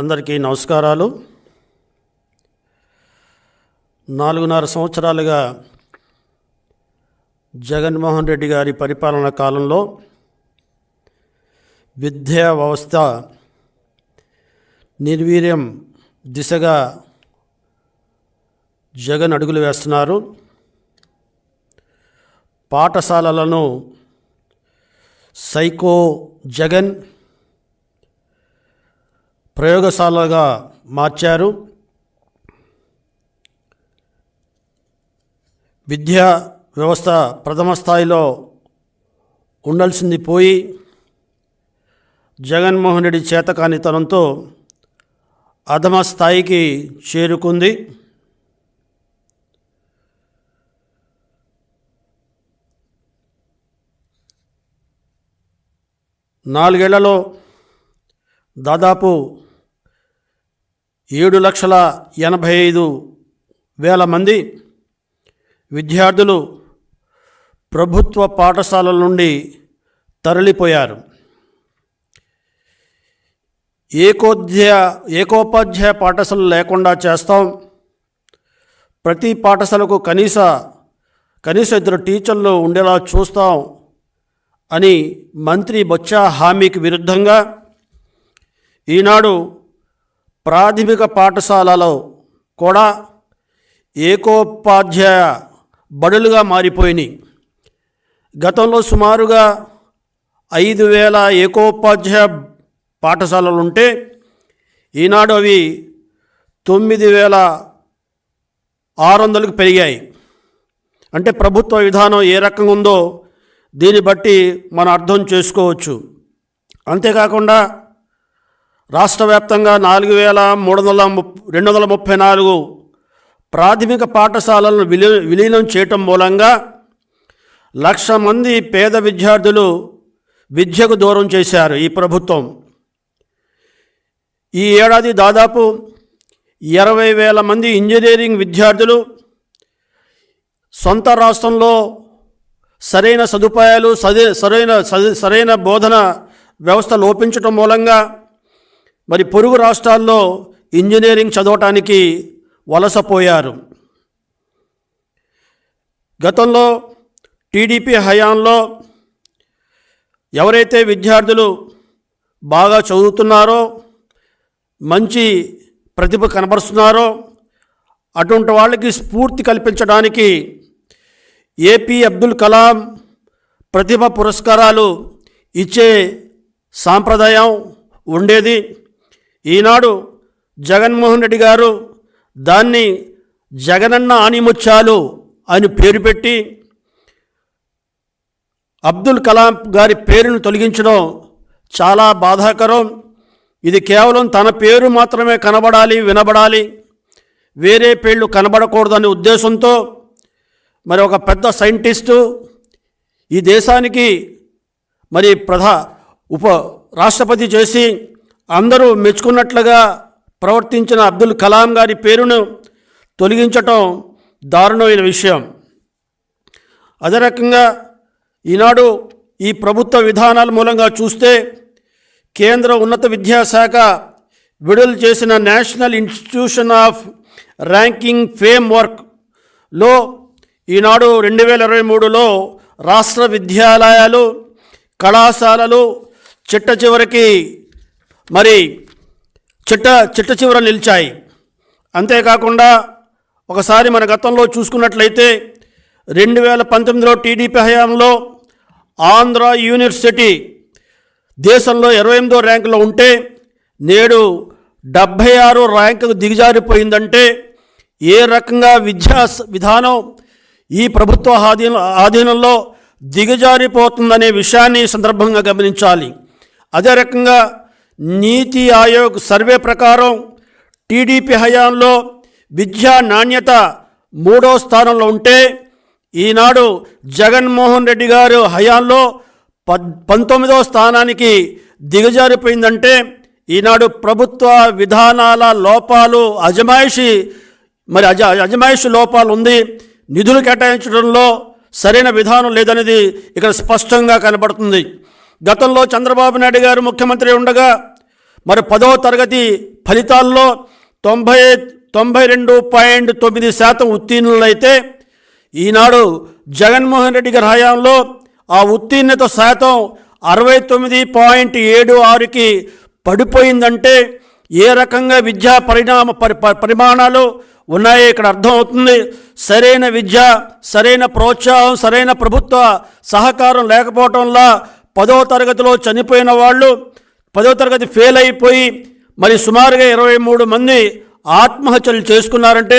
అందరికీ నమస్కారాలు. నాలుగున్నర సంవత్సరాలుగా జగన్మోహన్ రెడ్డి గారి పరిపాలన కాలంలో విద్యా వ్యవస్థ నిర్వీర్యం దిశగా జగన్ అడుగులు వేస్తున్నారు. పాఠశాలలను సైకో జగన్ ప్రయోగశాలగా మార్చారు. విద్యా వ్యవస్థ ప్రథమ స్థాయిలో ఉండాల్సింది పోయి జగన్మోహన్ రెడ్డి చేతకానితనంతో అధమ స్థాయికి చేరుకుంది. నాలుగేళ్ళలో దాదాపు ఏడు లక్షల ఎనభై ఐదు వేల మంది విద్యార్థులు ప్రభుత్వ పాఠశాలల నుండి తరలిపోయారు. ఏకోధ్యాయ ఏకోపాధ్యాయ పాఠశాలలు లేకుండా చేస్తాం. ప్రతి పాఠశాలకు కనీస కనీస ఇద్దరు టీచర్లు ఉండేలా చూస్తాం అని మంత్రి బొత్స హామీకి విరుద్ధంగా ఈనాడు ప్రాథమిక పాఠశాలలో కూడా ఏకోపాధ్యాయ బడులుగా మారిపోయినాయి. గతంలో సుమారుగా ఐదు వేల ఏకోపాధ్యాయ పాఠశాలలు ఉంటే ఈనాడు అవి తొమ్మిది వేల ఆరు వందలకు పెరిగాయి. అంటే ప్రభుత్వ విధానం ఏ రకంగా ఉందో దీన్ని బట్టి మనం అర్థం చేసుకోవచ్చు. అంతేకాకుండా రాష్ట్ర వ్యాప్తంగా నాలుగు వేల మూడు వందల ముప్ రెండు వందల ముప్పై నాలుగు ప్రాథమిక పాఠశాలలను విలీ విలీనం చేయటం మూలంగా లక్ష మంది పేద విద్యార్థులు విద్యకు దూరం చేశారు ఈ ప్రభుత్వం. ఈ ఏడాది దాదాపు ఇరవై వేల మంది ఇంజనీరింగ్ విద్యార్థులు సొంత రాష్ట్రంలో సరైన సదుపాయాలు సదే సరైన సరైన బోధన వ్యవస్థ లోపించటం మూలంగా మరి పొరుగు రాష్ట్రాల్లో ఇంజనీరింగ్ చదవటానికి వలసపోయారు గతంలో టీడీపీ హయాంలో ఎవరైతే విద్యార్థులు బాగా చదువుతున్నారో మంచి ప్రతిభ కనబరుస్తున్నారో అటువంటి వాళ్ళకి స్ఫూర్తి కల్పించడానికి ఏపీ అబ్దుల్ కలాం ప్రతిభ పురస్కారాలు ఇచ్చే సాంప్రదాయం ఉండేది. ఈనాడు జగన్మోహన్ రెడ్డి గారు దాన్ని జగనన్న ఆనిముత్యాలు అని పేరు పెట్టి అబ్దుల్ కలాం గారి పేరును తొలగించడం చాలా బాధాకరం. ఇది కేవలం తన పేరు మాత్రమే కనబడాలి వినబడాలి. వేరే పేర్లు కనబడకూడదనే ఉద్దేశంతో మరి ఒక పెద్ద సైంటిస్టు ఈ దేశానికి మరి ప్రధా ఉప రాష్ట్రపతి చేసి అందరూ మెచ్చుకున్నట్లుగా ప్రవర్తించిన అబ్దుల్ కలాం గారి పేరును తొలగించటం దారుణమైన విషయం. అదే రకంగా ఈనాడు ఈ ప్రభుత్వ విధానాల మూలంగా చూస్తే కేంద్ర ఉన్నత విద్యాశాఖ విడుదల చేసిన నేషనల్ ఇన్స్టిట్యూషన్ ఆఫ్ ర్యాంకింగ్ ఫేమ్ వర్క్లో ఈనాడు రెండు వేల ఇరవై మూడులో రాష్ట్ర విద్యాలయాలు కళాశాలలు చిట్ట చివరికి మరి చిట్ట చిట్ట చివర నిలిచాయి. అంతేకాకుండా ఒకసారి మన గతంలో చూసుకున్నట్లయితే రెండు వేల పంతొమ్మిదిలో టీడీపీ హయాంలో ఆంధ్ర యూనివర్సిటీ దేశంలో ఇరవై ఎనిమిదో ర్యాంకులో ఉంటే నేడు డెబ్భై ఆరు ర్యాంకుకు దిగజారిపోయిందంటే ఏ రకంగా విద్యా విధానం ఈ ప్రభుత్వ ఆధీన ఆధీనంలో దిగజారిపోతుందనే విషయాన్ని సందర్భంగా గమనించాలి. అదే రకంగా నీతి ఆయోగ్ సర్వే ప్రకారం టీడీపీ హయాంలో విద్యా నాణ్యత మూడో స్థానంలో ఉంటే ఈనాడు జగన్మోహన్ రెడ్డి గారు హయాంలో పద్ పంతొమ్మిదవ స్థానానికి దిగజారిపోయిందంటే ఈనాడు ప్రభుత్వ విధానాల లోపాలు అజమాయిషి మరి అజ అజమాయిషి లోపాలు ఉంది. నిధులు కేటాయించడంలో సరైన విధానం లేదనేది ఇక్కడ స్పష్టంగా కనబడుతుంది. గతంలో చంద్రబాబు నాయుడు గారు ముఖ్యమంత్రి ఉండగా మరి పదవ తరగతి ఫలితాల్లో తొంభై తొంభై రెండు పాయింట్ తొమ్మిది శాతం ఉత్తీర్ణులైతే ఈనాడు జగన్మోహన్ రెడ్డి గారి హయాంలో ఆ ఉత్తీర్ణత శాతం అరవై తొమ్మిది పాయింట్ ఏడు ఆరుకి పడిపోయిందంటే ఏ రకంగా విద్యా పరిణామ పరి పరిమాణాలు ఉన్నాయో ఇక్కడ అర్థమవుతుంది సరైన విద్య సరైన ప్రోత్సాహం సరైన ప్రభుత్వ సహకారం లేకపోవటంలా పదో పదవ తరగతిలో చనిపోయిన వాళ్ళు పదవ తరగతి ఫెయిల్ అయిపోయి మరి సుమారుగా ఇరవై మూడు మంది ఆత్మహత్యలు చేసుకున్నారంటే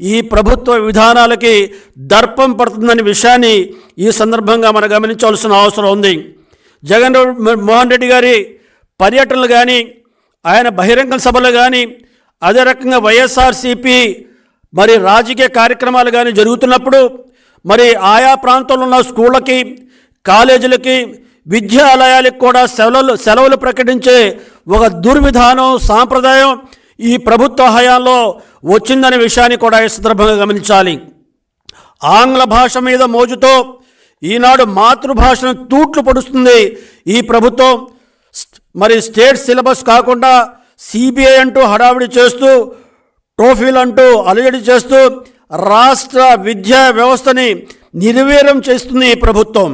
ఈ ప్రభుత్వ విధానాలకి దర్పం పడుతుందనే విషయాన్ని ఈ సందర్భంగా మనం గమనించాల్సిన అవసరం ఉంది. జగన్ మోహన్ రెడ్డి గారి పర్యటనలు కానీ ఆయన బహిరంగ సభలు కానీ అదే రకంగా వైఎస్ఆర్సీపీ మరి రాజకీయ కార్యక్రమాలు కానీ జరుగుతున్నప్పుడు మరి ఆయా ప్రాంతంలో ఉన్న స్కూళ్ళకి కాలేజీలకి విద్యాలయాలకు కూడా సెలవులు సెలవులు ప్రకటించే ఒక దుర్విధానం సాంప్రదాయం ఈ ప్రభుత్వ హయాంలో వచ్చిందనే విషయాన్ని కూడా ఈ సందర్భంగా గమనించాలి. ఆంగ్ల భాష మీద మోజుతో ఈనాడు మాతృభాషను తూట్లు పడుస్తుంది ఈ ప్రభుత్వం. మరి స్టేట్ సిలబస్ కాకుండా సిబిఐ అంటూ హడావిడి చేస్తూ ట్రోఫీలు అంటూ అలజడి చేస్తూ రాష్ట్ర విద్యా వ్యవస్థని నిర్వీర్యం చేస్తుంది ఈ ప్రభుత్వం.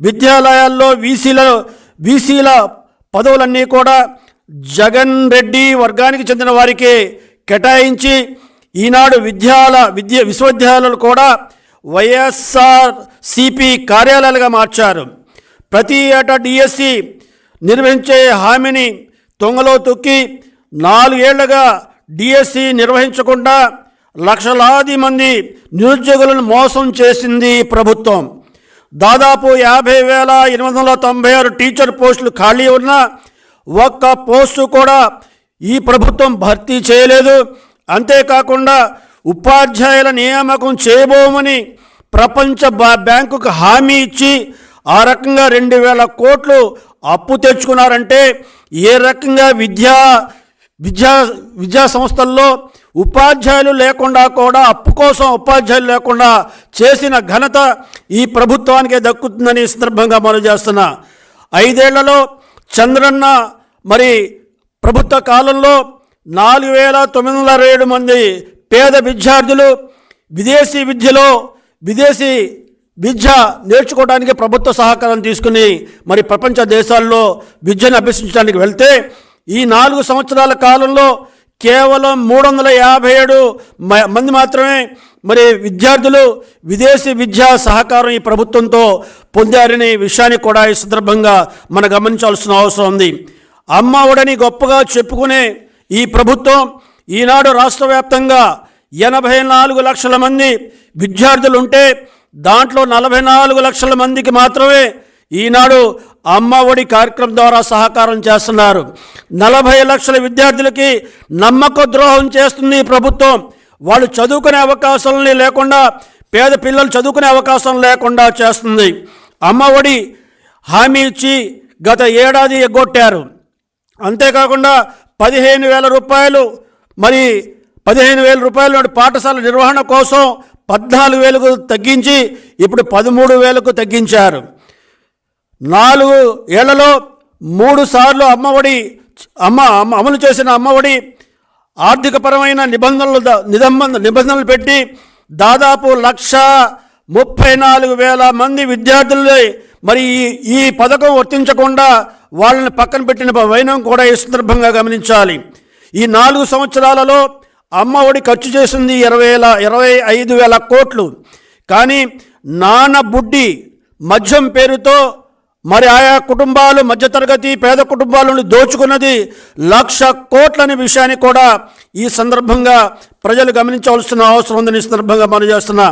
విద్యాలయాల్లో వీసీల వీసీల పదవులన్నీ కూడా జగన్ రెడ్డి వర్గానికి చెందిన వారికే కేటాయించి ఈనాడు విద్యాల విద్య విశ్వవిద్యాలయాలు కూడా వైఎస్ఆర్ సిపి కార్యాలయాలుగా మార్చారు. ప్రతి ఏటా డిఎస్సి నిర్వహించే హామీని తొంగలో తొక్కి నాలుగేళ్ళుగా డిఎస్సి నిర్వహించకుండా లక్షలాది మంది నిరుద్యోగులను మోసం చేసింది ప్రభుత్వం. దాదాపు యాభై వేల ఎనిమిది వందల తొంభై ఆరు టీచర్ పోస్టులు ఖాళీ ఉన్నా ఒక్క పోస్టు కూడా ఈ ప్రభుత్వం భర్తీ చేయలేదు. అంతేకాకుండా ఉపాధ్యాయుల నియామకం చేయబోమని ప్రపంచ బ్యాంకుకు హామీ ఇచ్చి ఆ రకంగా రెండు వేల కోట్లు అప్పు తెచ్చుకున్నారంటే ఏ రకంగా విద్యా విద్యా విద్యా సంస్థల్లో ఉపాధ్యాయులు లేకుండా కూడా అప్పు కోసం ఉపాధ్యాయులు లేకుండా చేసిన ఘనత ఈ ప్రభుత్వానికే దక్కుతుందని ఈ సందర్భంగా మనం చేస్తున్నా. ఐదేళ్ళలో చంద్రన్న మరి ప్రభుత్వ కాలంలో నాలుగు వేల తొమ్మిది వందల అరవై ఏడు మంది పేద విద్యార్థులు విదేశీ విద్యలో విదేశీ విద్య నేర్చుకోవడానికి ప్రభుత్వ సహకారం తీసుకుని మరి ప్రపంచ దేశాల్లో విద్యను అభ్యసించడానికి వెళ్తే ఈ నాలుగు సంవత్సరాల కాలంలో కేవలం మూడు వందల యాభై ఏడు మ- మంది మాత్రమే మరి విద్యార్థులు విదేశీ విద్యా సహకారం ఈ ప్రభుత్వంతో పొందారనే విషయాన్ని కూడా ఈ సందర్భంగా మనం గమనించాల్సిన అవసరం ఉంది. అమ్మ ఒడని గొప్పగా చెప్పుకునే ఈ ప్రభుత్వం ఈనాడు రాష్ట్ర వ్యాప్తంగా ఎనభై నాలుగు లక్షల మంది విద్యార్థులు ఉంటే దాంట్లో నలభై నాలుగు లక్షల మందికి మాత్రమే ఈనాడు అమ్మ ఒడి కార్యక్రమం ద్వారా సహకారం చేస్తున్నారు. నలభై లక్షల విద్యార్థులకి నమ్మక ద్రోహం చేస్తుంది ప్రభుత్వం. వాళ్ళు చదువుకునే అవకాశాలని లేకుండా పేద పిల్లలు చదువుకునే అవకాశం లేకుండా చేస్తుంది. అమ్మ ఒడి హామీ ఇచ్చి గత ఏడాది ఎగ్గొట్టారు. అంతేకాకుండా పదిహేను వేల రూపాయలు మరి పదిహేను వేల రూపాయల నుండి పాఠశాల నిర్వహణ కోసం పద్నాలుగు వేలకు తగ్గించి ఇప్పుడు పదమూడు వేలకు తగ్గించారు. నాలుగు ఏళ్ళలో మూడు సార్లు అమ్మఒడి అమ్మ అమ్మ- అమలు చేసిన అమ్మఒడి ఆర్థికపరమైన నిబంధనలు ద- నిబంధన నిబంధనలు పెట్టి దాదాపు లక్ష ముప్పై నాలుగు వేల మంది విద్యార్థులు మరి ఈ ఈ పథకం వర్తించకుండా వాళ్ళని పక్కన పెట్టిన వైనం కూడా ఈ సందర్భంగా గమనించాలి. ఈ నాలుగు సంవత్సరాలలో అమ్మ ఒడి ఖర్చు చేసింది ఇరవై వేల ఇరవై ఐదు వేల కోట్లు. కానీ నాన్న బుడ్డి మద్యం పేరుతో మరి ఆయా కుటుంబాలు మధ్యతరగతి పేద కుటుంబాలను దోచుకున్నది లక్ష కోట్లనే విషయాన్ని కూడా ఈ సందర్భంగా ప్రజలు గమనించవలసిన అవసరం ఉందని ఈ సందర్భంగా మనం చేస్తున్నా